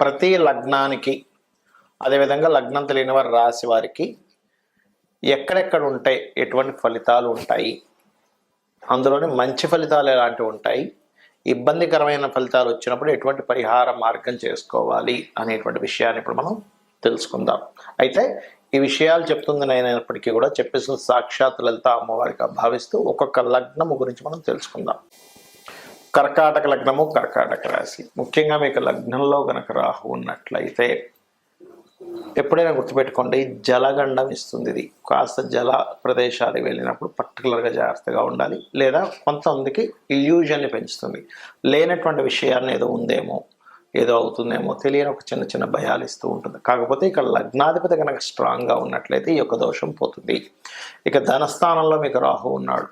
ప్రతి లగ్నానికి అదేవిధంగా లగ్నం తెలియని వారి రాశి వారికి ఎక్కడెక్కడ ఉంటాయి ఎటువంటి ఫలితాలు ఉంటాయి? అందులోని మంచి ఫలితాలు ఎలాంటివి ఉంటాయి? ఇబ్బందికరమైన ఫలితాలు వచ్చినప్పుడు ఎటువంటి పరిహార మార్గం చేసుకోవాలి అనేటువంటి విషయాన్ని ఇప్పుడు మనం తెలుసుకుందాం. అయితే ఈ విషయాలు చెప్తుంది అయినప్పటికీ కూడా చెప్పేసిన సాక్షాత్ లలిత అమ్మవారిగా భావిస్తూ ఒక్కొక్క లగ్నము గురించి మనం తెలుసుకుందాం. కర్కాటక లగ్నము కర్కాటక రాశి. ముఖ్యంగా మీకు లగ్నంలో కనుక రాహు ఉన్నట్లయితే ఎప్పుడైనా గుర్తుపెట్టుకోండి జలగండం ఇస్తుంది ఇది. కాస్త జల ప్రదేశాలకు వెళ్ళినప్పుడు పర్టికులర్గా జాగ్రత్తగా ఉండాలి. లేదా కొంతమందికి ఇల్యూజన్ని పెంచుతుంది. లేనటువంటి విషయాన్ని ఏదో ఉందేమో ఏదో అవుతుందేమో తెలియని ఒక చిన్న చిన్న భయాలు ఇస్తూ ఉంటుంది. కాకపోతే ఇక్కడ లగ్నాధిపతి కనుక స్ట్రాంగ్గా ఉన్నట్లయితే ఈ యొక్క దోషం పోతుంది. ఇక ధనస్థానంలో మీకు రాహు ఉన్నాడు.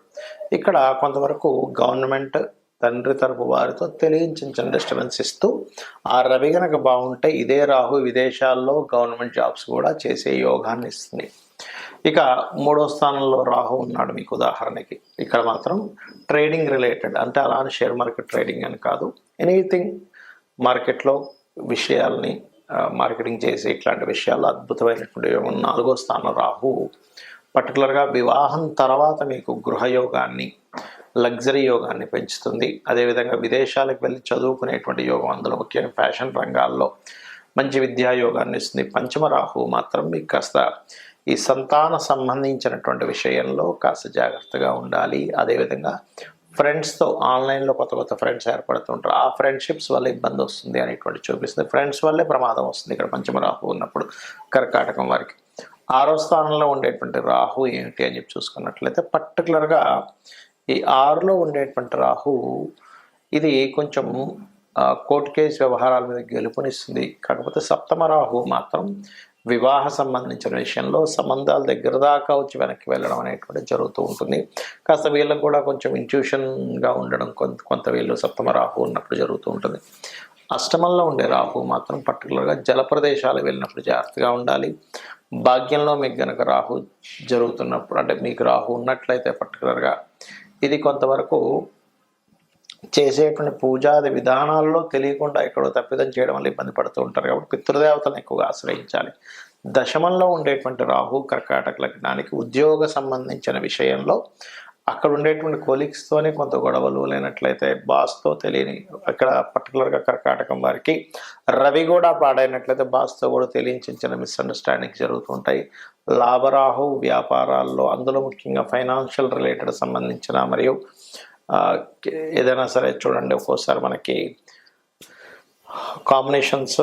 ఇక్కడ కొంతవరకు గవర్నమెంట్ తండ్రి తరపు వారితో తెలియని డిస్టర్బెన్స్ ఇస్తూ ఆ రవి కనుక బాగుంటే ఇదే రాహు విదేశాల్లో గవర్నమెంట్ జాబ్స్ కూడా చేసే యోగాన్ని ఇస్తుంది. ఇక మూడో స్థానంలో రాహు ఉన్నాడు మీకు ఉదాహరణకి. ఇక్కడ మాత్రం ట్రేడింగ్ రిలేటెడ్ అంటే అలానే షేర్ మార్కెట్ ట్రేడింగ్ అని కాదు ఎనీథింగ్ మార్కెట్లో విషయాల్ని మార్కెటింగ్ చేసే ఇట్లాంటి విషయాల్లో అద్భుతమైనటువంటి నాలుగో స్థానం రాహు. పర్టికులర్గా వివాహం తర్వాత మీకు గృహయోగాన్ని లగ్జరీ యోగాన్ని పెంచుతుంది. అదేవిధంగా విదేశాలకు వెళ్ళి చదువుకునేటువంటి యోగం అందులో ముఖ్యంగా ఫ్యాషన్ రంగాల్లో మంచి విద్యా యోగాన్ని ఇస్తుంది. పంచమ మాత్రం మీకు కాస్త ఈ సంతాన సంబంధించినటువంటి విషయంలో కాస్త జాగ్రత్తగా ఉండాలి. అదేవిధంగా ఫ్రెండ్స్తో ఆన్లైన్లో కొత్త కొత్త ఫ్రెండ్స్ ఏర్పడుతుంటారు. ఆ ఫ్రెండ్షిప్స్ వల్ల ఇబ్బంది వస్తుంది అనేటువంటి చూపిస్తుంది. ఫ్రెండ్స్ వల్లే ప్రమాదం వస్తుంది ఇక్కడ పంచమ రాహు ఉన్నప్పుడు కర్కాటకం వారికి. ఆరో స్థానంలో ఉండేటువంటి రాహు ఏమిటి అని చెప్పి చూసుకున్నట్లయితే పర్టికులర్గా ఈ ఆరులో ఉండేటువంటి రాహు ఇది కొంచెం కోర్టు కేసు వ్యవహారాల మీద గెలుపునిస్తుంది. కాకపోతే సప్తమ రాహు మాత్రం వివాహ సంబంధించిన విషయంలో సంబంధాల దగ్గర దాకా వచ్చి వెనక్కి వెళ్ళడం అనేటువంటి జరుగుతూ ఉంటుంది. కాస్త వీళ్ళకు కూడా కొంచెం ఇంట్యూషన్గా ఉండడం కొంత కొంత వీళ్ళు సప్తమ రాహు ఉన్నప్పుడు జరుగుతూ ఉంటుంది. అష్టమంలో ఉండే రాహు మాత్రం పర్టికులర్గా జల ప్రదేశాలు వెళ్ళినప్పుడు జాగ్రత్తగా ఉండాలి. భాగ్యంలో మీకు గనక రాహు జరుగుతున్నప్పుడు అంటే మీకు రాహు ఉన్నట్లయితే పర్టికులర్గా ఇది కొంతవరకు చేసేటువంటి పూజాది విధానాల్లో తెలియకుండా ఎక్కడో తప్పిదం చేయడం వల్ల ఇబ్బంది పడుతూ ఉంటారు కాబట్టి పితృదేవతలను ఎక్కువగా ఆశ్రయించాలి. దశమంలో ఉండేటువంటి రాహు కర్కాటక లగ్నానికి ఉద్యోగ సంబంధించిన విషయంలో అక్కడ ఉండేటువంటి కొలీగ్స్తోనే కొంత గొడవలు లేనట్లయితే బాస్తో తెలియని అక్కడ పర్టికులర్గా కర్కాటకం వారికి రవి కూడా పాడైనట్లయితే బాస్తో కూడా తెలియని చిన్న చిన్న మిస్అండర్స్టాండింగ్స్ జరుగుతుంటాయి. లాభరాహు వ్యాపారాల్లో అందులో ముఖ్యంగా ఫైనాన్షియల్ రిలేటెడ్ సంబంధించిన మరియు ఏదైనా సరే చూడండి ఒక్కోసారి మనకి కాంబినేషన్స్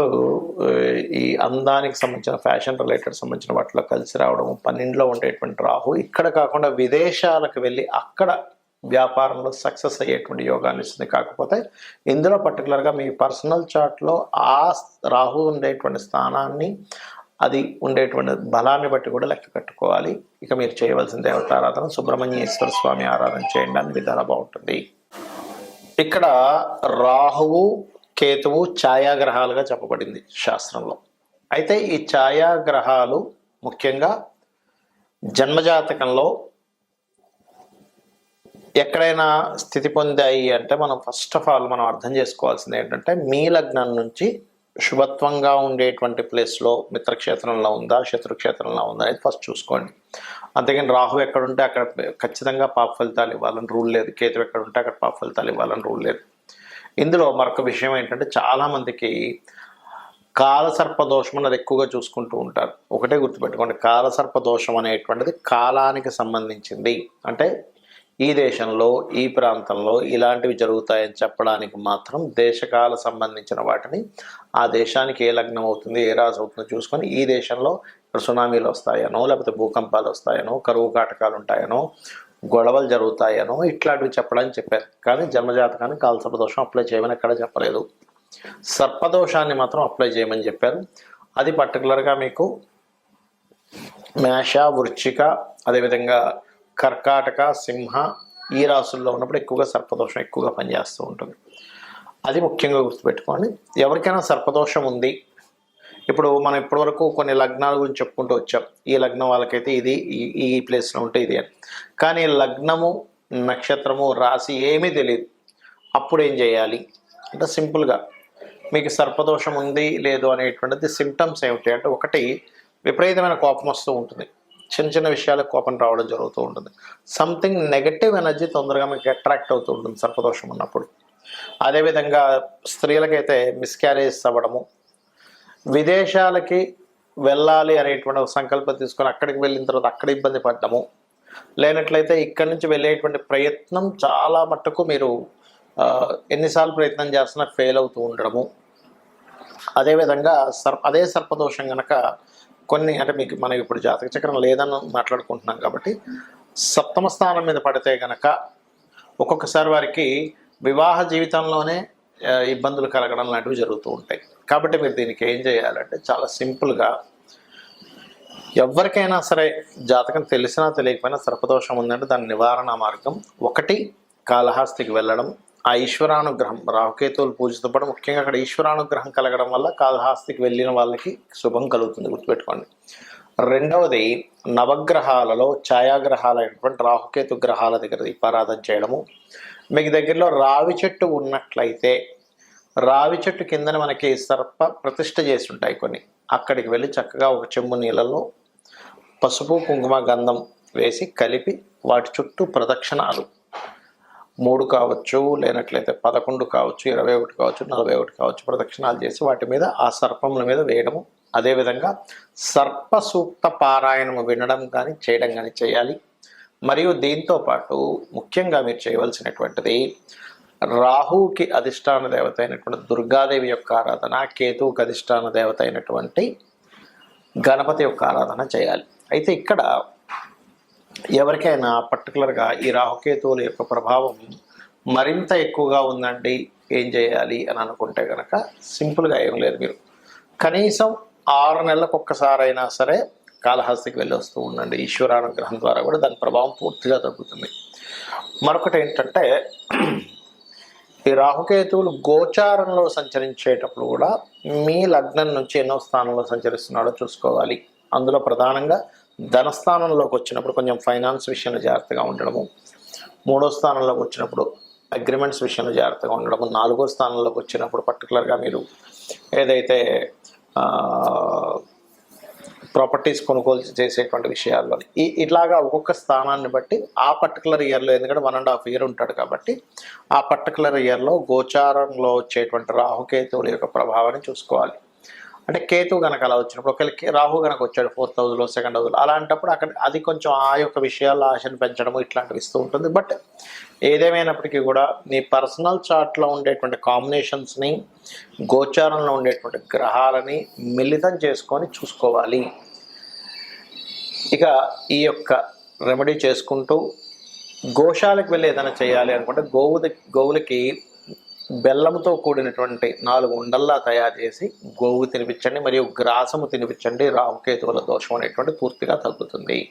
ఈ అందానికి సంబంధించిన ఫ్యాషన్ రిలేటెడ్ సంబంధించిన వాటిలో కలిసి రావడం పన్నెండులో ఉండేటువంటి రాహు ఇక్కడ కాకుండా విదేశాలకు వెళ్ళి అక్కడ వ్యాపారంలో సక్సెస్ అయ్యేటువంటి యోగాన్ని ఇస్తుంది. కాకపోతే ఇందులో పర్టికులర్గా మీ పర్సనల్ చార్ట్లో ఆ రాహు ఉండేటువంటి స్థానాన్ని అది ఉండేటువంటి బలాన్ని బట్టి కూడా లెక్క కట్టుకోవాలి ఇక మీరు చేయవలసిన దేవతారాధన సుబ్రహ్మణ్యేశ్వర స్వామి ఆరాధన చేయండి. అన్ని విధాలా బాగుంటుంది. ఇక్కడ రాహువు కేతువు ఛాయాగ్రహాలుగా చెప్పబడింది శాస్త్రంలో. అయితే ఈ ఛాయాగ్రహాలు ముఖ్యంగా జన్మజాతకంలో ఎక్కడైనా స్థితి పొందాయి అంటే మనం ఫస్ట్ ఆఫ్ ఆల్ మనం అర్థం చేసుకోవాల్సింది ఏంటంటే మీ లగ్నం నుంచి శుభత్వంగా ఉండేటువంటి ప్లేస్లో మిత్రక్షేత్రంలో ఉందా శత్రుక్షేత్రంలో ఉందా అనేది ఫస్ట్ చూసుకోండి. అంతేగాని రాహు ఎక్కడ ఉంటే అక్కడ ఖచ్చితంగా పాప ఫలితాలు ఇవ్వాలని రూల్ లేదు. కేతు ఎక్కడ ఉంటే అక్కడ పాప ఫలితాలు ఇవ్వాలని రూల్ లేదు. ఇందులో మరొక విషయం ఏంటంటే చాలామందికి కాలసర్ప దోషం అన్నది ఎక్కువగా చూసుకుంటూ ఉంటారు. ఒకటే గుర్తుపెట్టుకోండి కాలసర్ప దోషం అనేటువంటిది కాలానికి సంబంధించింది. అంటే ఈ దేశంలో ఈ ప్రాంతంలో ఇలాంటివి జరుగుతాయని చెప్పడానికి మాత్రం దేశకాల సంబంధించిన వాటిని ఆ దేశానికి ఏ లగ్నం అవుతుంది ఏ రాజు అవుతుందో చూసుకొని ఈ దేశంలో సునామీలు వస్తాయనో లేకపోతే భూకంపాలు వస్తాయనో కరువు కాటకాలు ఉంటాయనో గొడవలు జరుగుతాయనో ఇట్లాంటివి చెప్పడానికి చెప్పారు. కానీ జన్మజాతకానికి కాలసర్ప దోషం అప్లై చేయమని ఎక్కడ చెప్పలేదు. సర్పదోషాన్ని మాత్రం అప్లై చేయమని చెప్పారు. అది పర్టికులర్గా మీకు మేష వృచ్చిక అదేవిధంగా కర్కాటక సింహ ఈ రాసుల్లో ఉన్నప్పుడు ఎక్కువగా సర్పదోషం ఎక్కువగా పనిచేస్తూ ఉంటుంది. అది ముఖ్యంగా గుర్తుపెట్టుకోండి. ఎవరికైనా సర్పదోషం ఉంది ఇప్పుడు మనం ఇప్పటివరకు కొన్ని లగ్నాల గురించి చెప్పుకుంటూ వచ్చాం. ఈ లగ్నం వాళ్ళకైతే ఇది ఈ- ఈ ప్లేస్లో ఉంటే ఇది అని. కానీ లగ్నము నక్షత్రము రాశి ఏమీ తెలియదు అప్పుడు ఏం చేయాలి? అంటే సింపుల్గా మీకు సర్పదోషం ఉంది లేదు అనేటువంటిది సిమ్టమ్స్ ఏమిటి అంటే ఒకటి విపరీతమైన కోపం వస్తూ ఉంటుంది. చిన్న చిన్న విషయాలకు కోపం రావడం జరుగుతూ ఉంటుంది. సంథింగ్ నెగటివ్ ఎనర్జీ తొందరగా మీకు అట్రాక్ట్ అవుతూ ఉంటుంది సర్పదోషం ఉన్నప్పుడు. అదేవిధంగా స్త్రీలకైతే మిస్క్యారేజ్ అవ్వడము విదేశాలకి వెళ్ళాలి అనేటువంటి ఒక సంకల్పం తీసుకొని అక్కడికి వెళ్ళిన తర్వాత అక్కడ ఇబ్బంది పడ్డము. లేనట్లయితే ఇక్కడి నుంచి వెళ్ళేటువంటి ప్రయత్నం చాలా మట్టుకు మీరు ఎన్నిసార్లు ప్రయత్నం చేస్తున్నా ఫెయిల్ అవుతూ ఉండడము. అదేవిధంగా సర్ అదే సర్పదోషం కనుక కొన్ని అంటే మీకు మనం ఇప్పుడు జాతక చక్రం లేదని మాట్లాడుకుంటున్నాం కాబట్టి సప్తమ స్థానం మీద పడితే గనక ఒక్కొక్కసారి వారికి వివాహ జీవితంలోనే ఇబ్బందులు కలగడం లాంటివి జరుగుతూ ఉంటాయి. కాబట్టి మీరు దీనికి ఏం చేయాలంటే చాలా సింపుల్గా ఎవరికైనా సరే జాతకం తెలిసినా తెలియకపోయినా సర్పదోషం ఉందంటే దాని నివారణ మార్గం ఒకటి కాళహస్తికి వెళ్ళడం. ఆ ఈశ్వరానుగ్రహం రాహుకేతువులు పూజతో ముఖ్యంగా అక్కడ ఈశ్వరానుగ్రహం కలగడం వల్ల కాళహస్తికి వెళ్ళిన వాళ్ళకి శుభం కలుగుతుంది. గుర్తుపెట్టుకోండి. రెండవది నవగ్రహాలలో ఛాయాగ్రహాలైనటువంటి రాహుకేతు గ్రహాల దగ్గర దీపారాధన చేయడము. మీకు దగ్గరలో రావి చెట్టు ఉన్నట్లయితే రావి చెట్టు కిందన మనకి సర్ప ప్రతిష్ట చేసి ఉంటాయి కొన్ని. అక్కడికి వెళ్ళి చక్కగా ఒక చెంబు నీళ్ళలో పసుపు కుంకుమ గంధం వేసి కలిపి వాటి చుట్టూ ప్రదక్షిణాలు. మూడు కావచ్చు లేనట్లయితే పదకొండు కావచ్చు ఇరవై ఒకటి కావచ్చు నలభై ఒకటి కావచ్చు ప్రదక్షిణాలు చేసి వాటి మీద ఆ సర్పముల మీద వేయడము. అదేవిధంగా సర్పసూక్త పారాయణము వినడం కానీ చేయడం కానీ చేయాలి. మరియు దీంతో పాటు ముఖ్యంగా మీరు చేయవలసినటువంటిది రాహుకి అధిష్టాన దేవత అయినటువంటి దుర్గాదేవి యొక్క ఆరాధన కేతువుకి అధిష్టాన దేవత అయినటువంటి గణపతి యొక్క ఆరాధన చేయాలి. అయితే ఇక్కడ ఎవరికైనా పర్టికులర్గా ఈ రాహుకేతువుల యొక్క ప్రభావం మరింత ఎక్కువగా ఉందండి ఏం చేయాలి అని అనుకుంటే కనుక సింపుల్గా ఏం లేదు మీరు. కనీసం ఆరు నెలలకు ఒక్కసారైనా సరే కాళహస్తికి వెళ్ళి వస్తూ ఉండండి. ఈశ్వరానుగ్రహం ద్వారా కూడా దాని ప్రభావం పూర్తిగా తగ్గుతుంది. మరొకటి ఏంటంటే ఈ రాహుకేతువులు గోచారంలో సంచరించేటప్పుడు కూడా మీ లగ్నం నుంచి ఎన్నో స్థానంలో సంచరిస్తున్నాడో చూసుకోవాలి. అందులో ప్రధానంగా ధనస్థానంలోకి వచ్చినప్పుడు కొంచెం ఫైనాన్స్ విషయంలో జాగ్రత్తగా ఉండడము మూడో స్థానంలోకి వచ్చినప్పుడు అగ్రిమెంట్స్ విషయంలో జాగ్రత్తగా ఉండడము నాలుగో స్థానంలోకి వచ్చినప్పుడు పర్టికులర్గా మీరు ఏదైతే ప్రాపర్టీస్ కొనుగోలు చేసేటువంటి విషయాల్లో. ఈ ఇట్లాగా ఒక్కొక్క స్థానాన్ని బట్టి ఆ పర్టికులర్ ఇయర్లో ఎందుకంటే వన్ అండ్ హాఫ్ ఇయర్ ఉంటాడు కాబట్టి ఆ పర్టికులర్ ఇయర్లో గోచారంలో వచ్చేటువంటి రాహుకేతువుల యొక్క ప్రభావాన్ని చూసుకోవాలి. అంటే కేతు కనుక అలా వచ్చినప్పుడు ఒకవేళ రాహు కనుక వచ్చాడు ఫోర్త్ హౌస్లో సెకండ్ హౌస్లో అలాంటప్పుడు అక్కడ అది కొంచెం ఆ యొక్క విషయాల్లో ఆశను పెంచడము ఇట్లాంటివి ఇస్తూ ఉంటుంది. బట్ ఏదేమైనప్పటికీ కూడా నీ పర్సనల్ చార్ట్లో ఉండేటువంటి కాంబినేషన్స్ని గోచారంలో ఉండేటువంటి గ్రహాలని మిళితం చేసుకొని చూసుకోవాలి. ఇక ఈ యొక్క రెమెడీ చేసుకుంటూ గోశాలకు వెళ్ళి ఏదైనా చేయాలి అనుకుంటే గోవు గోవులకి బెల్లంతో కూడినటువంటి నాలుగు ఉండల్లా తయారు చేసి గోవు తినిపించండి మరియు గ్రాసము తినిపించండి. రాహుకేతువుల దోషం అనేటువంటి పూర్తిగా తగ్గుతుంది.